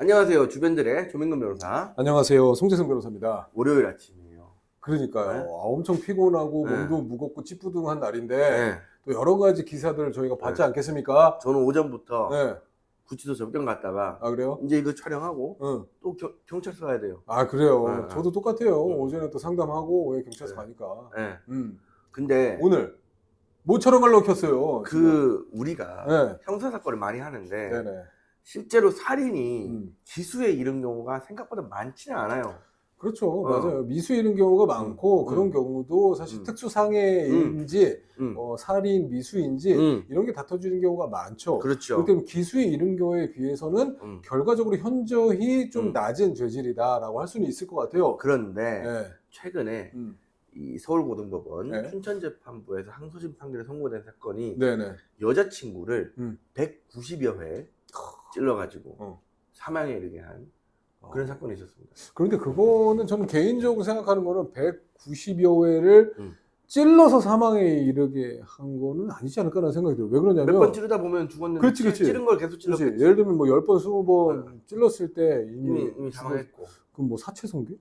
안녕하세요. 주변들의 조민근 변호사. 안녕하세요. 송재성 변호사입니다. 월요일 아침이에요. 그러니까요. 네. 아, 엄청 피곤하고 네. 몸도 무겁고 찌뿌둥한 날인데 네. 또 여러 가지 기사들을 저희가 받지 네. 않겠습니까? 저는 오전부터 네. 구치소 접견 갔다가 아 그래요? 이제 이거 촬영하고 응. 또 겨- 경찰서 가야 돼요. 아 그래요. 네. 저도 똑같아요. 음. 오전에 또 상담하고 왜 경찰서 네. 가니까. 네. 음. 근데 오늘 뭐 촬영하려고 켰어요. 그 우리가 네. 형사 사건을 많이 하는데 네네. 실제로 살인이 음. 기수에 이른 경우가 생각보다 많지는 않아요. 그렇죠. 어. 맞아요. 미수 이런 경우가 많고 음. 그런 음. 경우도 사실 음. 특수상해인지 음. 어, 살인 미수인지 음. 이런 게 다퉈지는 경우가 많죠. 그렇죠. 그렇기 때문에 기수에 이른 경우에 비해서는 음. 결과적으로 현저히 좀 음. 낮은 죄질이다라고 할 수는 있을 것 같아요. 그런데 네. 최근에 음. 이 서울고등법원 네. 춘천재판부에서 항소심 판결에 선고된 사건이 네네. 여자친구를 음. 190여 회 찔러가지고 어. 사망에 이르게 한 그런 사건이 있었습니다. 그런데 그거는 저는 개인적으로 생각하는 거는 190여 회를 음. 찔러서 사망에 이르게 한 거는 아니지 않을까라는 생각이 들어요. 왜 그러냐면 몇 번 찌르다 보면 죽었는데 그렇지, 찌- 그렇지. 찌른 걸 계속. 찔렀겠지. 예를 들면 뭐 10번, 20번 찔렀을 때 이미, 이미, 이미 사망했고. 그럼 뭐 사체성계?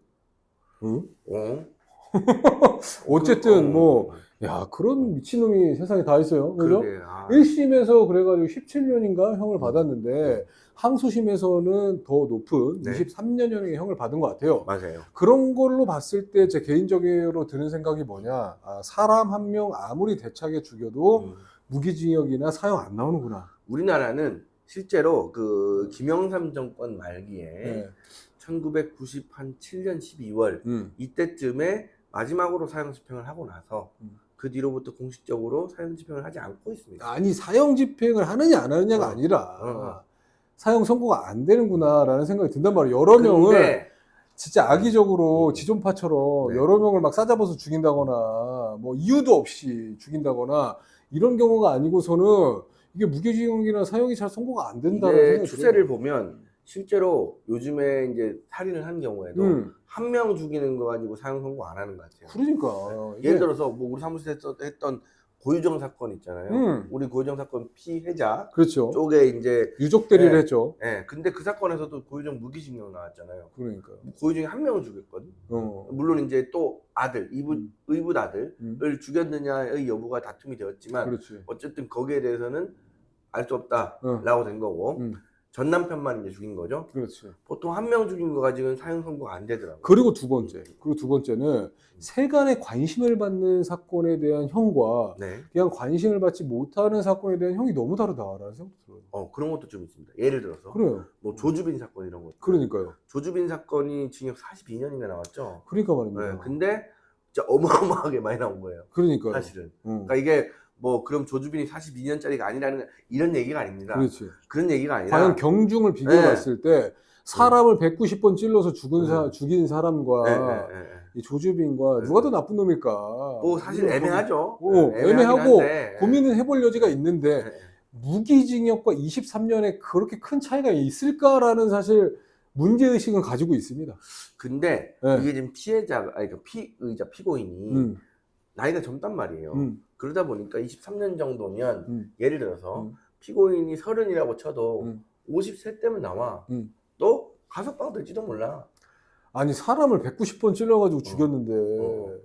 응? 어? 어쨌든 그- 뭐, 어. 야, 그런 미친놈이 세상에 다 있어요. 그죠? 아. 1심에서 그래가지고 17년인가 형을 받았는데 항소심에서는 더 높은 네. 23년형의 형을 받은 것 같아요. 맞아요. 그런 걸로 봤을 때 제 개인적으로 드는 생각이 뭐냐. 아, 사람 한 명 아무리 대차게 죽여도 음. 무기징역이나 사형 안 나오는구나. 우리나라는 실제로 그 김영삼 정권 말기에 네. 1997년 12월 음. 이때쯤에 마지막으로 사형 집행을 하고 나서 음. 그 뒤로부터 공식적으로 사형 집행을 하지 않고 있습니다. 아니 사형 집행을 하느냐 안 하느냐가 어. 아니라 어. 사형 선고가 안 되는구나라는 생각이 든단 말이에요. 여러 명을 근데 진짜 악의적으로 음. 지존파처럼 네. 여러 명을 막 싸잡아서 죽인다거나 뭐 이유도 없이 죽인다거나 이런 경우가 아니고서는 이게 무기징역이나 사형이 잘 선고가 안 된다는 추세를. 보면 실제로 요즘에 이제 살인을 한 경우에도 음, 한 명 죽이는 거 가지고 사형 선고 안 하는 것 같아요. 그러니까 이게- 예를 들어서 뭐 우리 사무실에서 했던 고유정 사건 있잖아요. 음, 우리 고유정 사건 피해자 그렇죠. 쪽에 이제 유족 대리를 네. 했죠. 예, 근데 그 사건에서도 고유정 무기징역 나왔잖아요. 그러니까. 고유정이 한 명을 죽였거든. 어. 물론 이제 또 아들, 이부, 음. 의붓 아들을 음, 죽였느냐의 여부가 다툼이 되었지만 그렇지. 어쨌든 거기에 대해서는 알수 어. 없다라고 된 거고 음, 전 남편만 이제 죽인 거죠. 그렇지. 보통 한 명 죽인 거 가지고는 사형 선고가 안 되더라고요. 그리고 두 번째. 그리고 두 번째는 세간의 관심을 받는 사건에 대한 형과 네. 그냥 관심을 받지 못하는 사건에 대한 형이 너무 다르다라는 생각도 들어요. 어 그런 것도 좀 있습니다. 예를 들어서 그래요. 뭐 조주빈 사건 이런 거. 그러니까요. 조주빈 사건이 징역 42년인가 나왔죠. 그러니까 네. 말입니다. 근데 진짜 어마어마하게 많이 나온 거예요. 그러니까요. 사실은. 응. 그러니까 이게 뭐 그럼 조주빈이 42년짜리가 아니라는 이런 얘기가 아닙니다. 그렇지. 그런 얘기가 아니라 과연 경중을 비교해 봤을 때 사람을 190번 찔러서 죽은 사, 네. 죽인 사람과 네, 네, 네, 네. 이 조주빈과 네. 누가 더 나쁜 놈일까? 뭐 사실 애매하죠. 어, 네, 애매하고 한데. 고민을 해볼 여지가 있는데 네. 무기징역과 23년에 그렇게 큰 차이가 있을까라는 사실 문제 의식은 가지고 있습니다. 근데 네. 이게 지금 피해자 아니 그 피의자 피고인이 음, 나이가 젊단 말이에요. 음, 그러다 보니까 23년 정도면 음, 예를 들어서 음. 피고인이 서른이라고 쳐도 음. 50세 때면 나와. 음. 또 가석방 될지도 몰라. 아니 사람을 190번 찔러가지고 죽였는데 어.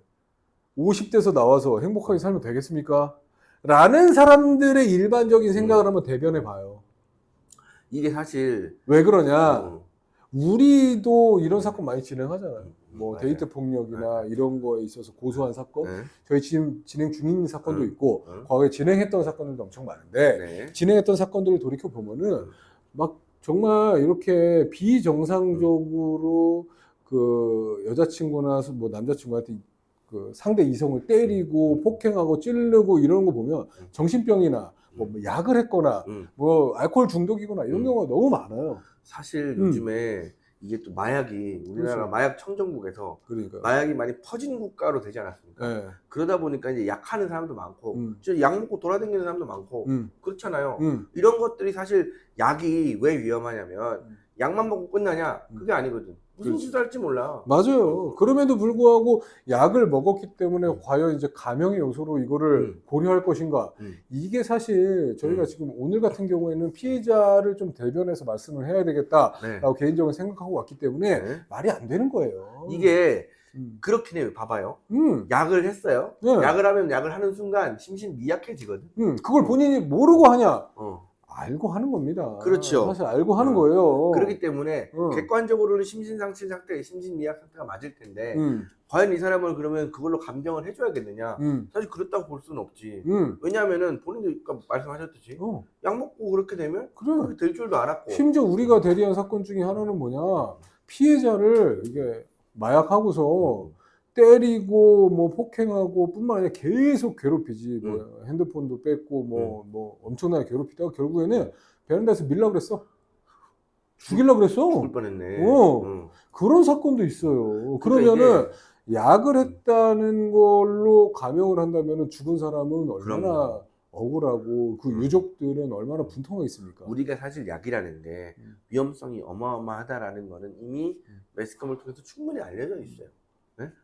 50대에서 나와서 행복하게 살면 되겠습니까? 라는 사람들의 일반적인 생각을 음. 한번 대변해 봐요. 이게 사실 왜 그러냐? 어, 우리도 이런 사건 많이 진행하잖아요. 뭐 맞아요. 데이트 폭력이나 이런 거에 있어서 고소한 사건, 네. 저희 지금 진행 중인 사건도 음. 있고 음. 과거에 진행했던 사건들도 엄청 많은데 네. 진행했던 사건들을 돌이켜 보면은 음. 막 정말 이렇게 비정상적으로 그 여자친구나 뭐 남자친구한테 그 상대 이성을 때리고 음. 폭행하고 찌르고 이런 거 보면 음. 정신병이나 뭐 음. 약을 했거나 음. 뭐 알코올 중독이거나 이런 음. 경우가 너무 많아요. 사실 음. 요즘에 이게 또 마약이 우리나라 그렇죠. 마약 청정국에서 그러니까. 마약이 많이 퍼진 국가로 되지 않았습니까? 네. 그러다 보니까 이제 약하는 사람도 많고, 음. 진짜 약 먹고 돌아다니는 사람도 많고, 음. 그렇잖아요. 음. 이런 것들이 사실 약이 왜 위험하냐면 음. 약만 먹고 끝나냐? 음. 그게 아니거든. 무슨 그렇지. 짓을 할지 몰라. 맞아요. 그럼에도 불구하고 약을 먹었기 때문에 과연 이제 감염의 요소로 이거를 음. 고려할 것인가? 음. 이게 사실 저희가 음. 지금 오늘 같은 경우에는 피해자를 좀 대변해서 말씀을 해야 되겠다라고 네. 개인적으로 생각하고 왔기 때문에 네. 말이 안 되는 거예요. 이게 음. 그렇긴 해요. 봐봐요. 음. 약을 했어요. 네. 약을 하면 약을 하는 순간 심신 미약해지거든. 음. 그걸 본인이 모르고 하냐? 어. 알고 하는 겁니다. 그렇죠. 사실 알고 하는 어. 거예요. 그렇기 때문에 어. 객관적으로는 심신상실 상태, 심신미약 상태가 맞을 텐데 음. 과연 이 사람을 그러면 그걸로 감정을 해줘야겠느냐? 음. 사실 그렇다고 볼 수는 없지. 음. 왜냐하면은 본인도 말씀하셨듯이 어. 약 먹고 그렇게 되면 그래. 그렇게 될 줄도 알았고. 심지어 우리가 대리한 사건 중에 하나는 뭐냐 피해자를 이게 마약하고서 때리고 뭐 폭행하고 뿐만 아니라 계속 괴롭히지 뭐 핸드폰도 뺏고 뭐뭐 엄청나게 괴롭히다가 결국에는 베란다에서 밀라 그랬어 죽일라 그랬어 죽을 뻔했네. 어. 응. 그런 사건도 있어요 그러면은 약을 했다는 걸로 감형을 한다면은 죽은 사람은 얼마나 그럼요. 억울하고 그 음. 유족들은 얼마나 분통하겠습니까 우리가 사실 약이라는 게 음. 위험성이 어마어마하다라는 거는 이미 음. 매스컴을 통해서 충분히 알려져 있어요.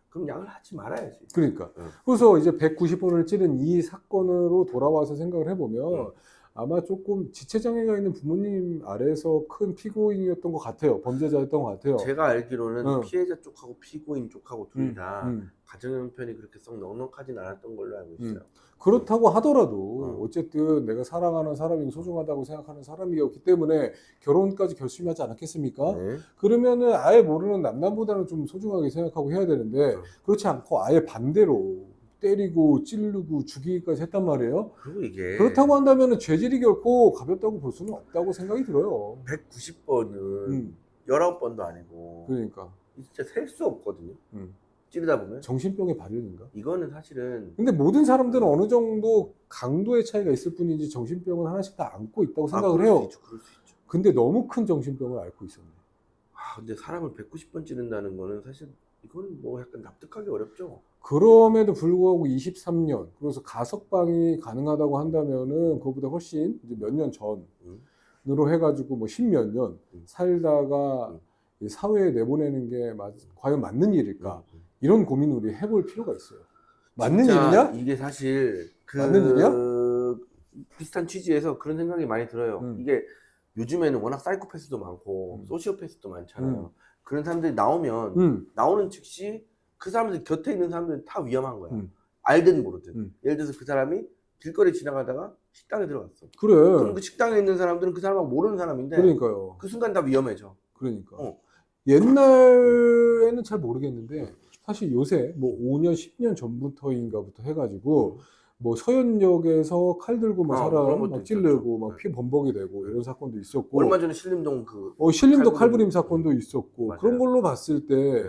네? 그럼 약을 하지 말아야지. 그러니까. 응. 그래서 이제 190번을 찌른 이 사건으로 돌아와서 생각을 해보면 응. 아마 조금 지체장애가 있는 부모님 아래에서 큰 피고인이었던 것 같아요. 범죄자였던 것 같아요. 제가 알기로는 응. 피해자 쪽하고 피고인 쪽하고 둘 음, 다 음. 가정 형편이 그렇게 썩 넉넉하진 않았던 걸로 알고 있어요. 그렇다고 하더라도 응. 어쨌든 내가 사랑하는 사람이 소중하다고 생각하는 사람이었기 때문에 결혼까지 결심하지 않았겠습니까? 네. 그러면은 아예 모르는 남남보다는 좀 소중하게 생각하고 해야 되는데 응. 그렇지 않고 아예 반대로 때리고 찌르고 죽이기까지 했단 말이에요. 그리고 이게 그렇다고 한다면 죄질이 결코 가볍다고 볼 수는 없다고 생각이 들어요. 190번은 음, 19번도 아니고 그러니까 진짜 셀 수 없거든요. 음. 찌르다 보면 정신병의 발현인가? 이거는 사실은 근데 모든 사람들은 어느 정도 강도의 차이가 있을 뿐이지 정신병은 하나씩 다 안고 있다고 아, 생각을 그럴 해요. 수 있죠. 그럴 수 있죠. 근데 너무 큰 정신병을 앓고 있었네. 아, 근데 사람을 190번 찌른다는 거는 사실 이건 뭐 약간 납득하기 어렵죠. 그럼에도 불구하고 23년, 그래서 가석방이 가능하다고 한다면은 그거보다 훨씬 이제 몇년 전으로 음. 해가지고 뭐 십몇 년 음. 살다가 음. 이 사회에 내보내는 게 맞- 과연 맞는 일일까? 음. 이런 고민을 우리 해볼 필요가 있어요. 맞는 진짜 일이냐? 이게 사실 그 맞는 일이야? 비슷한 취지에서 그런 생각이 많이 들어요. 음. 이게 요즘에는 워낙 사이코패스도 많고 음. 소시오패스도 많잖아요. 음. 그런 사람들이 나오면 음, 나오는 즉시 그 사람들 곁에 있는 사람들은 다 위험한 거야. 음. 알든 모르든. 음. 예를 들어서 그 사람이 길거리 지나가다가 식당에 들어갔어. 그래. 그럼 그 식당에 있는 사람들은 그 사람하고 모르는 사람인데 그러니까요. 그 순간 다 위험해져. 그러니까. 어. 옛날에는 잘 모르겠는데 사실 요새 뭐 5년, 10년 전부터인가부터 해가지고 뭐 서현역에서 칼 들고 막 어, 그런 사람 막 찌르고 있었죠. 막피 범벅이 되고 이런 사건도 있었고 얼마 전에 신림동 그 어, 신림도 칼부림. 칼부림 사건도 있었고 맞아요. 그런 걸로 봤을 때 네.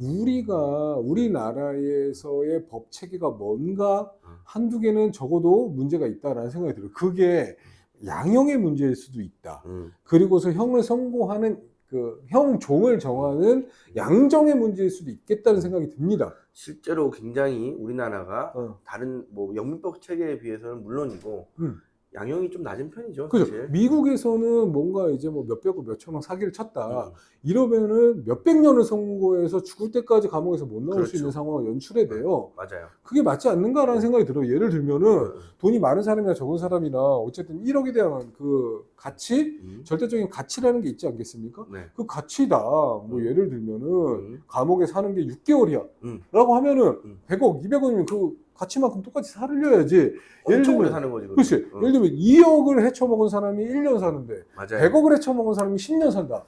우리가 우리나라에서의 법 체계가 뭔가 음. 한두 개는 적어도 문제가 있다라는 생각이 들어요. 그게 양형의 문제일 수도 있다. 음. 그리고서 형을 선고하는 그 형 종을 정하는 양정의 문제일 수도 있겠다는 생각이 듭니다. 실제로 굉장히 우리나라가 어. 다른 뭐 영민법 체계에 비해서는 물론이고 음. 양형이 좀 낮은 편이죠. 그죠? 사실. 미국에서는 뭔가 이제 뭐 몇백억 몇천 원 사기를 쳤다. 음. 이러면은 몇백 년을 선고해서 죽을 때까지 감옥에서 못 나올 수 그렇죠. 있는 상황을 연출해 돼요. 맞아요. 그게 맞지 않는가라는 생각이 들어요. 예를 들면은 음. 돈이 많은 사람이나 적은 사람이나 어쨌든 1억에 대한 그 가치, 음. 절대적인 가치라는 게 있지 않겠습니까? 네. 그 가치다. 뭐 음. 예를 들면은 음. 감옥에 사는 게 6개월이야. 음. 라고 하면은 음. 100억, 200억이면 그 가치만큼 똑같이 살려야지. 예를 엄청 오래 들면- 사는 거지. 그렇지. 어. 예를 들면 2억을 헤쳐먹은 사람이 1년 사는데 맞아요. 100억을 헤쳐먹은 사람이 10년 산다.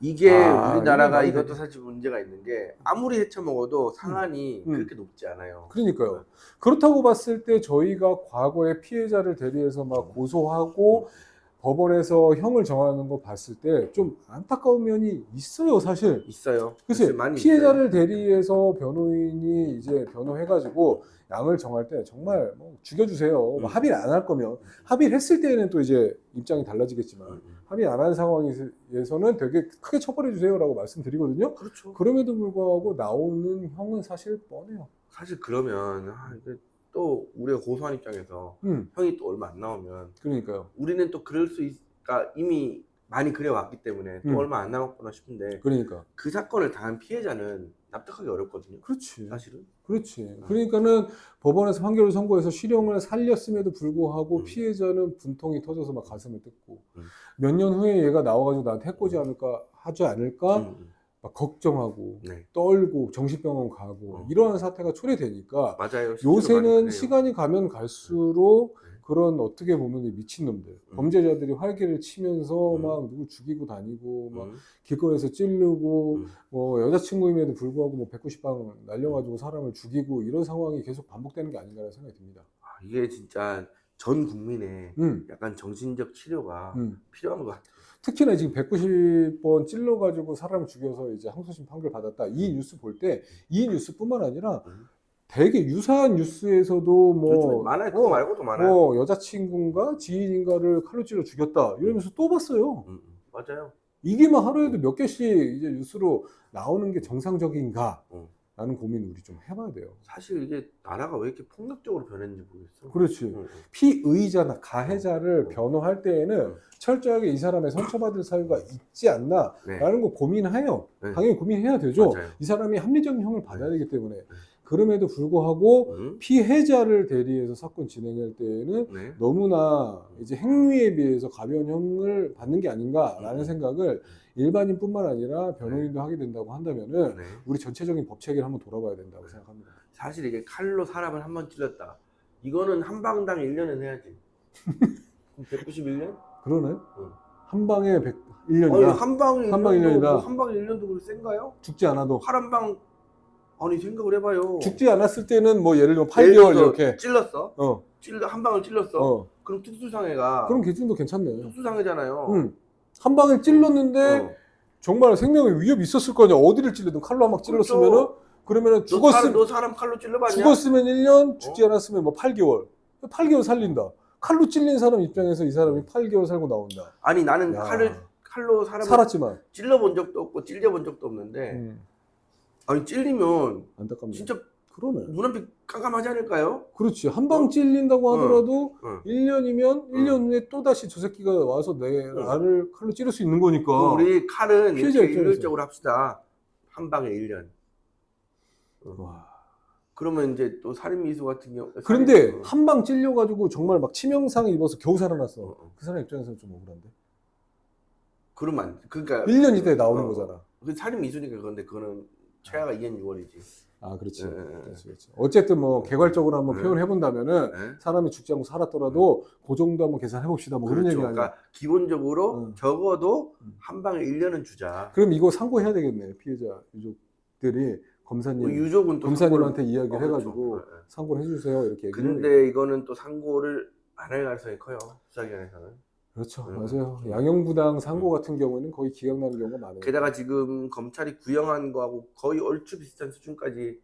이게 아, 우리나라가 이것도 사실 문제가 있는 게 아무리 헤쳐 먹어도 상한이 음. 그렇게 높지 않아요. 그러니까요. 그렇다고 봤을 때 저희가 과거에 피해자를 대리해서 막 고소하고 법원에서 형을 정하는 거 봤을 때 좀 안타까운 면이 있어요, 사실. 있어요. 사실 많이 피해자를. 대리해서 변호인이 이제 변호해가지고 양을 정할 때 정말 뭐 죽여주세요. 뭐 음. 합의를 안 할 거면 합의를 했을 때에는 또 이제 입장이 달라지겠지만 음, 음. 합의 안 한 상황에서는 되게 크게 처벌해 주세요라고 말씀드리거든요. 그렇죠. 그럼에도 불구하고 나오는 형은 사실 뻔해요. 사실 그러면 아, 이게 또 우리가 고소한 입장에서 음, 형이 또 얼마 안 나오면 그러니까요. 우리는 또 그럴 수 있, 그러니까 이미 많이 그래 왔기 때문에 또 음. 얼마 안 남았구나 싶은데 그러니까 그 사건을 당한 피해자는 납득하기 어렵거든요. 그렇지. 사실은. 그렇지. 그러니까는 법원에서 판결을 선고해서 실형을 살렸음에도 불구하고 음. 피해자는 분통이 터져서 막 가슴을 뜯고 음. 몇 년 후에 얘가 나와가지고 나한테 해코지 않을까 하지 않을까 음, 음. 막 걱정하고 네. 떨고 정신병원 가고 어. 이러한 사태가 초래되니까 맞아요. 요새는. 시간이 가면 갈수록 네. 그런 어떻게 보면 이 미친놈들 음. 범죄자들이 활개를 치면서 음. 막 누구 죽이고 다니고 막 음, 길거리에서 찌르고 음. 뭐 여자친구임에도 불구하고 뭐 190방 날려가지고 사람을 죽이고 이런 상황이 계속 반복되는 게 아닌가라는 생각이 듭니다. 아, 이게 진짜 전 국민의 음, 약간 정신적 치료가 음. 필요한 것 같아요. 특히나 지금 190번 찔러가지고 사람을 죽여서 이제 항소심 판결 받았다. 이 뉴스 볼 때 이 뉴스뿐만 아니라 음. 되게 유사한 뉴스에서도 뭐 많아요. 그거 어, 말고도 많아요. 뭐 여자친구인가 지인인가를 칼로 찔러 죽였다 이러면서 또 봤어요. 음, 음. 맞아요. 이게 막 하루에도 몇 개씩 이제 뉴스로 나오는 게 정상적인가? 어. 라는 고민 우리 좀 해봐야 돼요. 사실 이게 나라가 왜 이렇게 폭력적으로 변했는지 모르겠어. 그렇지. 응, 응. 피의자나 가해자를 어. 변호할 때에는 어. 철저하게 이 사람의 상처받을 사유가 있지 않나라는 네. 거 고민해요. 네. 당연히 고민해야 되죠. 맞아요. 이 사람이 합리적인 형을 받아야 되기 때문에. 그럼에도 불구하고 응? 피해자를 대리해서 사건 진행할 때에는 네. 너무나 이제 행위에 비해서 가벼운 형을 받는 게 아닌가라는 음. 생각을 일반인뿐만 아니라 변호인도 하게 된다고 한다면은 네. 우리 전체적인 법 체계를 한번 돌아봐야 된다고 생각합니다. 사실 이게 칼로 사람을 한 번 찔렀다. 이거는 한 방당 1년은 해야지. 191년? 그러네. 응. 한 방에 100, 아니 1년이다. 한 방에 한 방에 1년이다. 한 방에 1년도 그렇게 센가요? 죽지 않아도 칼한방 아니 생각을 해봐요. 죽지 않았을 때는 뭐 예를 들면 예를 8개월 들어서 이렇게 찔렀어. 어, 찔러 한 방을 찔렀어. 어. 그럼 특수상해가 그럼 기준도 괜찮네. 특수상해잖아요. 응. 한 방에 찔렀는데 어. 정말 생명에 위협이 있었을 거냐. 어디를 찔르든 칼로 한 방 찔렀으면은 그렇죠. 그러면은 너, 죽었으면 사람, 너 사람 칼로 찔러봤냐? 죽었으면 1년, 죽지 어? 않았으면 뭐 8개월. 8개월 살린다. 칼로 찔린 사람 입장에서 이 사람이 8개월 살고 나온다. 아니 나는 야. 칼을 칼로 사람을 살았지만. 찔러본 적도 없고 찔려본 적도 없는데 음, 아니 찔리면 안타깝네. 진짜 그러네. 눈 앞이 깜깜하지 않을까요? 그렇지. 한 방 어? 찔린다고 어. 하더라도 응. 1년이면 1년 후에 또 다시 저 새끼가 와서 내 나를 칼로 찌를 수 있는 거니까. 우리 칼은 어. 피해자 이렇게 입장에서. 일률적으로 합시다. 한 방에 1년. 와. 그러면 이제 또 살인 미수 같은 경우 그런데 살인- 어. 한방 찔려가지고 정말 막 치명상 입어서 겨우 살아났어. 어, 어. 그 사람 입장에서는 좀 억울한데. 그러면 안. 그러니까 1년 이내에 나오는 어. 거잖아. 그 살인 미수니까 그런데 그거는 최하가 2년 6월이지. 아, 그렇지. 예. 그렇지, 그렇지. 어쨌든 뭐 개괄적으로 한번 네. 표현해 본다면은 네? 사람이 죽지 않고 살았더라도 그 정도 한번 계산해 봅시다. 뭐 그런 그렇죠. 얘기 아니야. 그러니까 기본적으로 응. 적어도 음. 한 방에 1년은 주자. 그럼 이거 상고해야 되겠네. 피해자 유족들이 검사님, 뭐 유족은 또 검사님한테 상고를- 이야기를 어, 그렇죠. 해가지고 예, 예. 상고를 해 주세요. 이렇게 얘기를. 근데 이거는 또 상고를 안 할 가능성이 커요. 수사기관에서는. 그렇죠. 음. 맞아요. 양형부당 상고 같은 경우에는 거의 기각 나는 경우가 많아요. 게다가 지금 검찰이 구형한 거하고 거의 얼추 비슷한 수준까지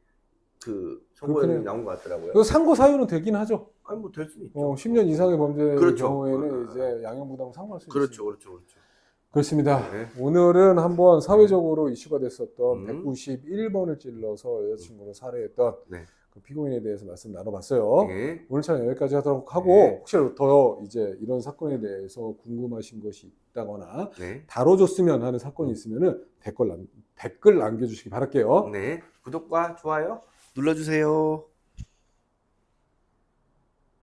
그 선고형이 그렇긴 해요. 나온 것 같더라고요. 그 상고 사유는 되긴 하죠. 아니 뭐 될 수는 있죠. 어, 10년 이상의 범죄의 그렇죠. 경우에는 어, 이제 양형부당 상고할 수 그렇죠, 있습니다. 그렇죠, 그렇죠. 그렇습니다. 네. 오늘은 한번 사회적으로 이슈가 됐었던 음. 191번을 찔러서 여자친구를 살해했던 네. 그 피고인에 대해서 말씀 나눠봤어요. 네. 오늘 참 여기까지 하도록 하고 네. 혹시 더 이제 이런 사건에 대해서 궁금하신 것이 있다거나 네. 다뤄줬으면 하는 사건이 있으면은 댓글 남, 댓글 남겨주시기 바랄게요. 네. 구독과 좋아요 눌러주세요.